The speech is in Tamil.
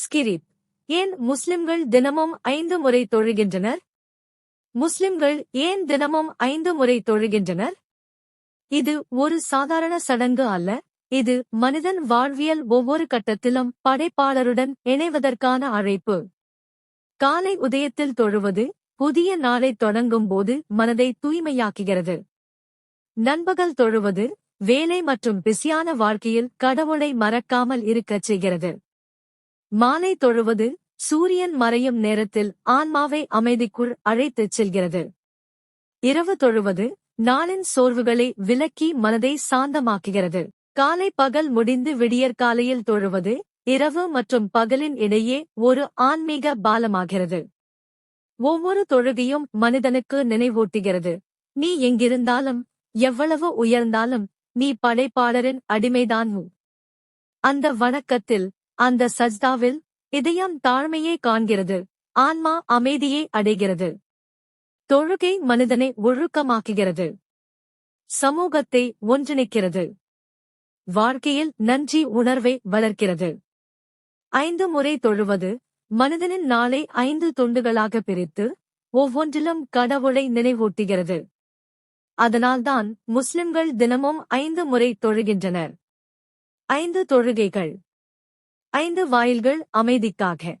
ஸ்கிரிப். ஏன் முஸ்லிம்கள் தினமும் ஐந்து முறை தொழுகின்றனர்? முஸ்லிம்கள் ஏன் தினமும் ஐந்து முறை தொழுகின்றனர்? இது ஒரு சாதாரண சடங்கு அல்ல. இது மனிதன் வாழ்வியல் ஒவ்வொரு கட்டத்திலும் படைப்பாளருடன் இணைவதற்கான அழைப்பு. காலை உதயத்தில் தொழுவது புதிய நாளை தொடங்கும் போது மனதை தூய்மையாக்குகிறது. நண்பகல் தொழுவது வேலை மற்றும் பிஸியான வாழ்க்கையில் கடவுளை மறக்காமல் இருக்கச் செய்கிறது. மாலை தொழுவது சூரியன் மறையும் நேரத்தில் ஆன்மாவை அமைதிக்குள் அழைத்துச் செல்கிறது. இரவு தொழுவது நாளின் சோர்வுகளை விலக்கி மனதை சாந்தமாக்குகிறது. காலை பகல் முடிந்து விடியற்காலையில் தொழுவது இரவு மற்றும் பகலின் இடையே ஒரு ஆன்மீக பாலமாகிறது. ஒவ்வொரு தொழுகையும் மனிதனுக்கு நினைவூட்டுகிறது. நீ எங்கிருந்தாலும் எவ்வளவு உயர்ந்தாலும் நீ படைப்பாளரின் அடிமைதான் அந்த வணக்கத்தில் அந்த சஜ்தாவில் இதயம் தாழ்மையை காண்கிறது ஆன்மா அமைதியை அடைகிறது. தொழுகை மனிதனை ஒழுக்கமாக்குகிறது. சமூகத்தை ஒன்றிணைக்கிறது. வாழ்க்கையில் நன்றி உணர்வை வளர்க்கிறது. ஐந்து முறை தொழுவது மனிதனின் நாளை ஐந்து துண்டுகளாக பிரித்து ஒவ்வொன்றிலும் கடவுளை நினைவூட்டுகிறது. அதனால்தான் முஸ்லிம்கள் தினமும் ஐந்து முறை தொழுகின்றனர். ஐந்து தொழுகைகள் ஐந்து வாயில்கள் அமைதிக்காக.